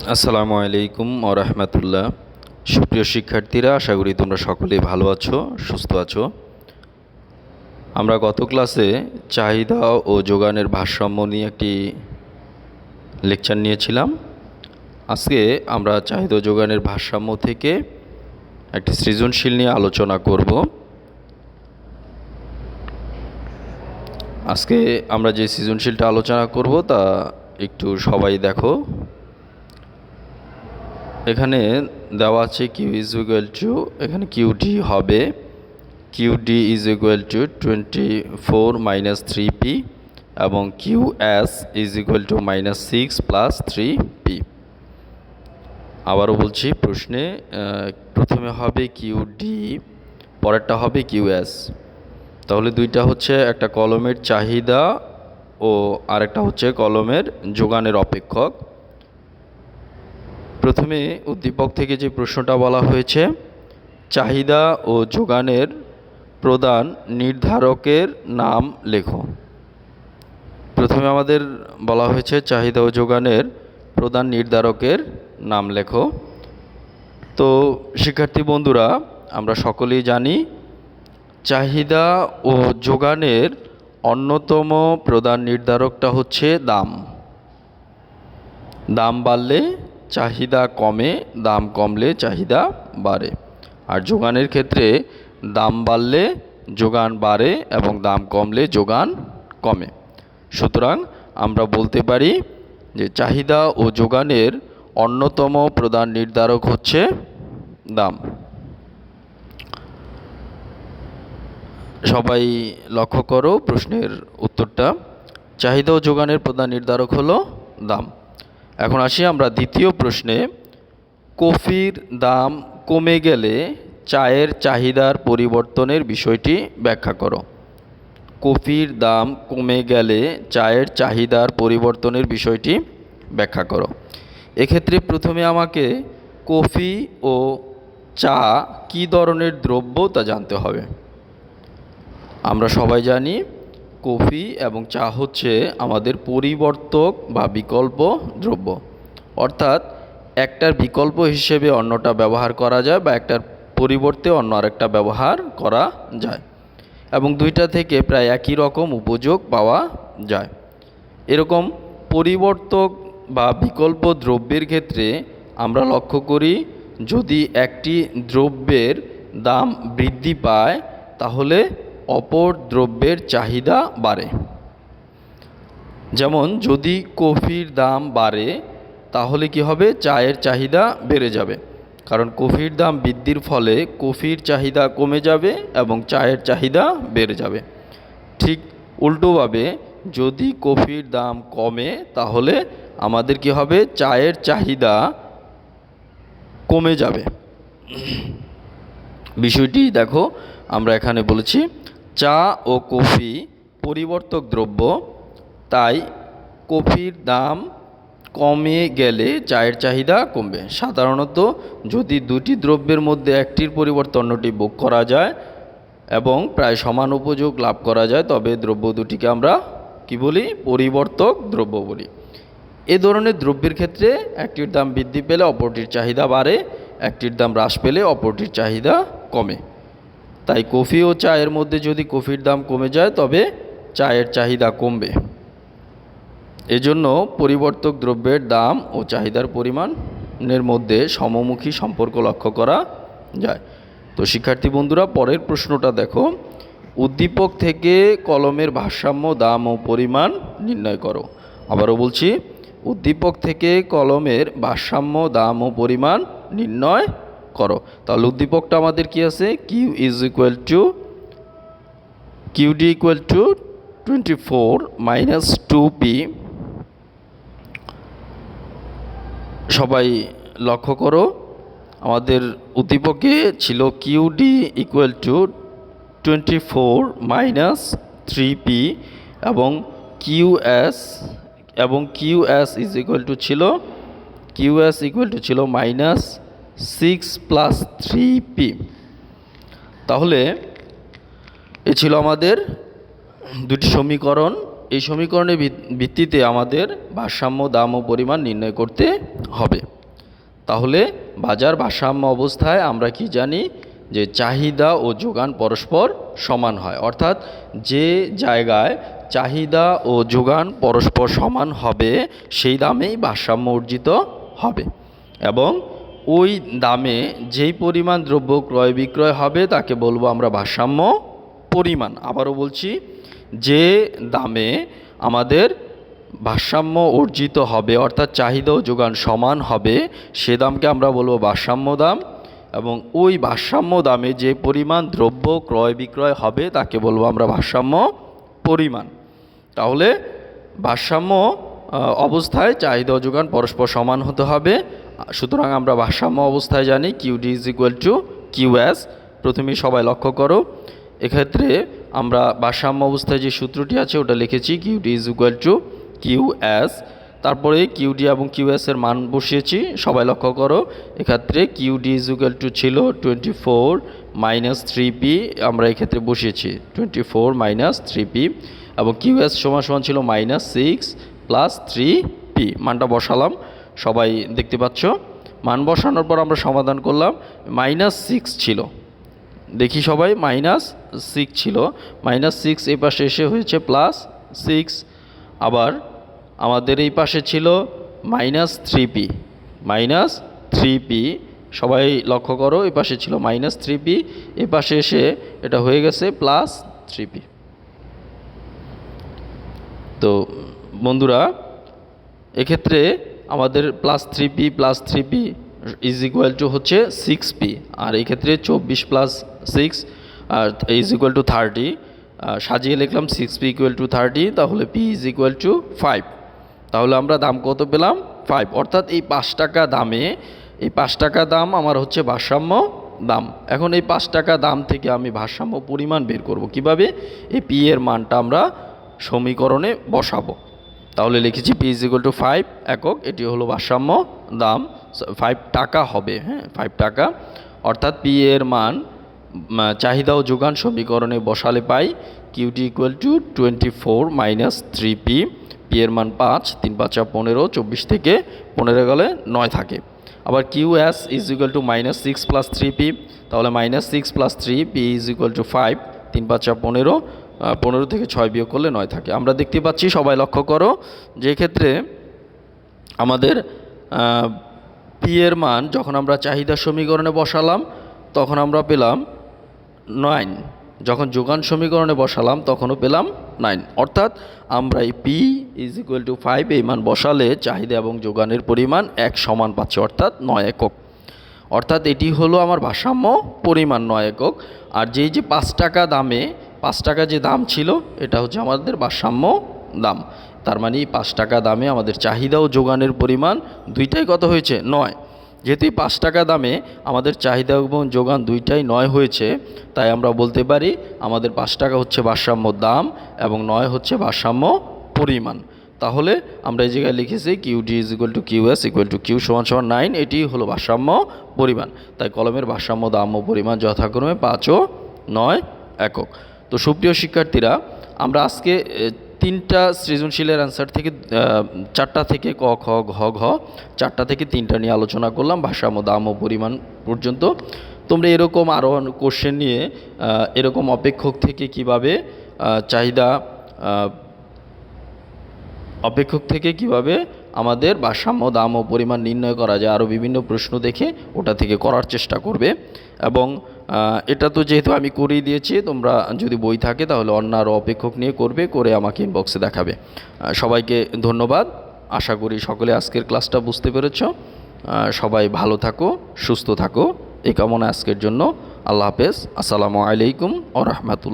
আসসালামু আলাইকুম রহমতুল্লাহ। সুপ্রিয় শিক্ষার্থীরা, আশা করি তোমরা সকলেই ভালো আছো, সুস্থ আছো। আমরা গত ক্লাসে চাহিদা ও যোগানের ভারসাম্য নিয়ে একটি লেকচার নিয়েছিলাম। আজকে আমরা চাহিদা ও যোগানের ভারসাম্য থেকে একটি সৃজনশীল নিয়ে আলোচনা করব। আজকে আমরা যে সৃজনশীলটা আলোচনা করব তা একটু সবাই দেখো। এখানে দেওয়া আছে কিউ ইজ ইকুয়াল টু এখানে কিউডি হবে। Q D is equal to twenty four minus three P এবং Q S is equal to minus six plus three P আবারও বলছি, প্রশ্নে প্রথমে হবে কিউডি পরেরটা হবে কিউ এস তাহলে দুইটা হচ্ছে একটা কলমের চাহিদা ও আরেকটা হচ্ছে কলমের যোগানের অপেক্ষক। প্রথমে উদ্দীপক থেকে যে প্রশ্নটা বলা হয়েছে, চাহিদা ও যোগানের প্রদান নির্ধারকের নাম লেখো। প্রথমে আমাদের বলা হয়েছে, চাহিদা ও যোগানের প্রধান নির্ধারকের নাম লেখো। তো শিক্ষার্থী বন্ধুরা, আমরা সকলেই জানি, চাহিদা ও যোগানের অন্যতম প্রধান নির্ধারকটা হচ্ছে দাম। দাম বাড়লে চাহিদা কমে, দাম কমলে চাহিদা বাড়ে। আর যোগানের ক্ষেত্রে দাম বাড়লে যোগান বাড়ে এবং দাম কমলে যোগান কমে। সুতরাং আমরা বলতে পারি যে চাহিদা ও যোগানের অন্যতম প্রধান নির্ধারক হচ্ছে দাম। সবাই লক্ষ্য করো প্রশ্নের উত্তরটা। চাহিদা ও যোগানের প্রধান নির্ধারক হলো দাম। এখন আসি আমরা দ্বিতীয় প্রশ্নে। কফির দাম কমে গেলে চায়ের চাহিদার পরিবর্তনের বিষয়টি ব্যাখ্যা করো। কফির দাম কমে গেলে চায়ের চাহিদার পরিবর্তনের বিষয়টি ব্যাখ্যা করো। এক্ষেত্রে প্রথমে আমাকে কফি ও চা কী ধরনের দ্রব্য তা জানতে হবে। আমরা সবাই জানি কফি এবং চা হচ্ছে আমাদের পরিবর্তক বা বিকল্প দ্রব্য। অর্থাৎ একটার বিকল্প হিসেবে অন্যটা ব্যবহার করা যায় বা একটার পরিবর্তে অন্য আরেকটা ব্যবহার করা যায় এবং দুইটা থেকে প্রায় একই রকম উপযোগ পাওয়া যায়। এরকম পরিবর্তক বা বিকল্প দ্রব্যের ক্ষেত্রে আমরা লক্ষ্য করি, যদি একটি দ্রব্যের দাম বৃদ্ধি পায়, তাহলে অপর দ্রব্যের চাহিদা বাড়ে। যেমন, যদি কফির দাম বাড়ে, তাহলে কি হবে? চায়ের চাহিদা বেড়ে যাবে। কারণ, কফির দাম বৃদ্ধির ফলে কফির চাহিদা কমে যাবে এবং চায়ের চাহিদা বেড়ে যাবে। ঠিক উল্টোভাবে, যদি কফির দাম কমে, তাহলে আমাদের কি হবে? চায়ের চাহিদা কমে যাবে। বিষয়টি দেখো, আমরা এখানে বলেছি চা ও কফি পরিবর্তক দ্রব্য, তাই কফির দাম কমে গেলে চায়ের চাহিদা কমবে। সাধারণত যদি দুটি দ্রব্যের মধ্যে একটির পরিবর্তে অন্যটি বুক করা যায় এবং প্রায় সমান উপযোগ লাভ করা যায়, তবে দ্রব্য দুটিকে আমরা কি বলি? পরিবর্তক দ্রব্য বলি। এ ধরনের দ্রব্যের ক্ষেত্রে একটির দাম বৃদ্ধি পেলে অপরটির চাহিদা বাড়ে, একটির দাম হ্রাস পেলে অপরটির চাহিদা কমে। তাই কফি ও চায়ের মধ্যে যদি কফির দাম কমে যায়, তবে চায়ের চাহিদা কমবে। এজন্য পরিবর্তক দ্রব্যের দাম ও চাহিদার পরিমাণের মধ্যে সমমুখী সম্পর্ক লক্ষ্য করা যায়। তো শিক্ষার্থী বন্ধুরা, পরের প্রশ্নটা দেখো। উদ্দীপক থেকে কলমের ভারসাম্য, দাম ও পরিমাণ নির্ণয় করো। আবারও বলছি, উদ্দীপক থেকে কলমের ভারসাম্য, দাম ও পরিমাণ নির্ণয় করো। তাহলে উদ্দীপকটা আমাদের কি আছে? Q is equal to Q D equal to twenty four minus two P সবাই লক্ষ্য করো, আমাদের উদ্দীপকে ছিল Q D equal to twenty four minus three P এবং কিউ এস এবং Q S is equal to ছিল কিউএস ইকুয়াল টু ছিল minus six plus three P তাহলে এ ছিল আমাদের দুটি সমীকরণ। এই সমীকরণের ভিত- ভিত্তিতে আমাদের ভারসাম্য, দাম ও পরিমাণ নির্ণয় করতে হবে। তাহলে বাজার ভারসাম্য অবস্থায় আমরা কি জানি? যে চাহিদা ও যোগান পরস্পর সমান হয়। অর্থাৎ যে জায়গায় চাহিদা ও যোগান পরস্পর সমান হবে, সেই দামেই ভারসাম্য অর্জিত হবে। এবং ওই দামে যেই পরিমাণ দ্রব্য ক্রয় বিক্রয় হবে তাকে বলব আমরা ভারসাম্য পরিমাণ। আবারও বলছি, যে দামে আমাদের ভারসাম্য অর্জিত হবে, অর্থাৎ চাহিদা ও যোগান সমান হবে, সে দামকে আমরা বলব ভারসাম্য দাম এবং ওই ভারসাম্য দামে যে পরিমাণ দ্রব্য ক্রয় বিক্রয় হবে তাকে বলব আমরা ভারসাম্য পরিমাণ। তাহলে ভারসাম্য অবস্থায় চাহিদা যোগান পরস্পর সমান হতে হবে সুতরাং আমরা ভারসাম্য অবস্থায় জানি Q D is equal to Q Q S প্রথমেই সবাই লক্ষ্য করো। এক্ষেত্রে আমরা ভারসাম্য অবস্থায় যে সূত্রটি আছে, ওটা লিখেছি QD is equal to Q QS তারপরে কিউডি এবং কিউএস এর মান বসিয়েছি, সবাই লক্ষ্য করো। এক্ষেত্রে Q D is equal to ছিল twenty four minus three P, আমরা এক্ষেত্রে বসিয়েছি twenty four minus three P, এবং কিউএস সমান সমান ছিল minus six plus three P. মানটা বসালাম। সবাই দেখতে পাচ্ছ। মান বসানোর পর আমরা সমাধান করলাম। মাইনাস সিক্স ছিল। দেখি সবাই, মাইনাস সিক্স ছিল। মাইনাস সিক্স এই পাশে এসে হয়েছে প্লাস সিক্স আবার আমাদের এই পাশে ছিল minus three P minus three P সবাই লক্ষ্য করো, এই পাশে ছিল মাইনাস থ্রি পি এ পাশে এসে এটা হয়ে গেছে প্লাস থ্রি পি তো বন্ধুরা, এক্ষেত্রে আমাদের plus three P plus three P is equal to হচ্ছে সিক্স পি আর এই ক্ষেত্রে চব্বিশ প্লাস সিক্স আর ইজ ইকুয়াল টু থার্টি সাজিয়ে লিখলাম six P equal to thirty তাহলে P is equal to five তাহলে আমরা দাম কত পেলাম? ফাইভ অর্থাৎ এই পাঁচ টাকা দামে, এই পাঁচ টাকা দাম আমার হচ্ছে ভারসাম্য দাম। এখন এই পাঁচ টাকা দাম থেকে আমি ভারসাম্য পরিমাণ বের করব কীভাবে? এই পি এর মানটা আমরা সমীকরণে বসাবো। তাহলে লিখেছি P is equal to five একক, এটি হলো ভারসাম্য দাম ফাইভ টাকা হবে হ্যাঁ ফাইভ টাকা। অর্থাৎ পি এর মান চাহিদা ও যোগান সমীকরণে বসালে পাই Q T equal to twenty four minus three P P এর মান পাঁচ, তিন পাঁচা পনেরো, চব্বিশ থেকে পনেরো গেলে নয় থাকে। আবার Q S is equal to minus six plus three P তাহলে minus six plus three P is equal to five তিন পাঁচা পনেরো পনেরো থেকে ছয় বিয়োগ করলে নয় থাকে। আমরা দেখতে পাচ্ছি, সবাই লক্ষ্য করো, যে ক্ষেত্রে আমাদের পি এর মান, যখন আমরা চাহিদা সমীকরণে বসালাম, তখন আমরা পেলাম নাইন যখন যোগান সমীকরণে বসালাম, তখনও পেলাম নাইন অর্থাৎ আমরা এই P is equal to five এই মান বসালে চাহিদা এবং যোগানের পরিমাণ এক সমান পাচ্ছে, অর্থাৎ নয় একক। অর্থাৎ এটি হলো আমার ভারসাম্য পরিমাণ নয় একক। আর যেই যে পাঁচ টাকা দামে, পাঁচ টাকা যে দাম ছিল, এটা হচ্ছে আমাদের ভারসাম্য দাম। তার মানে এই পাঁচ টাকা দামে আমাদের চাহিদা ও যোগানের পরিমাণ দুইটাই কত হয়েছে? নয়। যেহেতু এই পাঁচ টাকা দামে আমাদের চাহিদা এবং যোগান দুইটাই নয় হয়েছে, তাই আমরা বলতে পারি আমাদের পাঁচ টাকা হচ্ছে ভারসাম্য দাম এবং নয় হচ্ছে ভারসাম্য পরিমাণ। তাহলে আমরা এই জায়গায় লিখেছি Q D is equal to Q S equal to Q সমান সমান নাইন এটি হলো ভারসাম্য পরিমাণ। তাই কলমের ভারসাম্য, দাম্য পরিমাণ যথাক্রমে পাঁচ ও নয় একক। তো সুপ্রিয় শিক্ষার্থীরা, আমরা আজকে তিনটা সৃজনশীলের অ্যান্সার থেকে চারটা থেকে ক, খ, ঘ ঘ, চারটা থেকে তিনটা নিয়ে আলোচনা করলাম, ভারসাম্য দাম ও পরিমাণ পর্যন্ত। তোমরা এরকম আরও কোশ্চেন নিয়ে এরকম অপেক্ষক থেকে কীভাবে চাহিদা অপেক্ষক থেকে কীভাবে আমাদের ভারসাম্য, দাম ও পরিমাণ নির্ণয় করা যায় আরও বিভিন্ন প্রশ্ন দেখে ওটা থেকে করার চেষ্টা করবে। এবং এটা তো যেহেতু আমি করিয়ে দিয়েছি, তোমরা যদি বই থাকে তাহলে অন্য আরও অপেক্ষক নিয়ে করবে, করে আমাকে ইনবক্সে দেখাবে। সবাইকে ধন্যবাদ। আশা করি সকলে আজকের ক্লাসটা বুঝতে পেরেছ। সবাই ভালো থাকো, সুস্থ থাকো। এই কামনা আজকের জন্য। আল্লাহ হাফেজ। আসসালামু আলাইকুম ও রহমতুল্লাহ।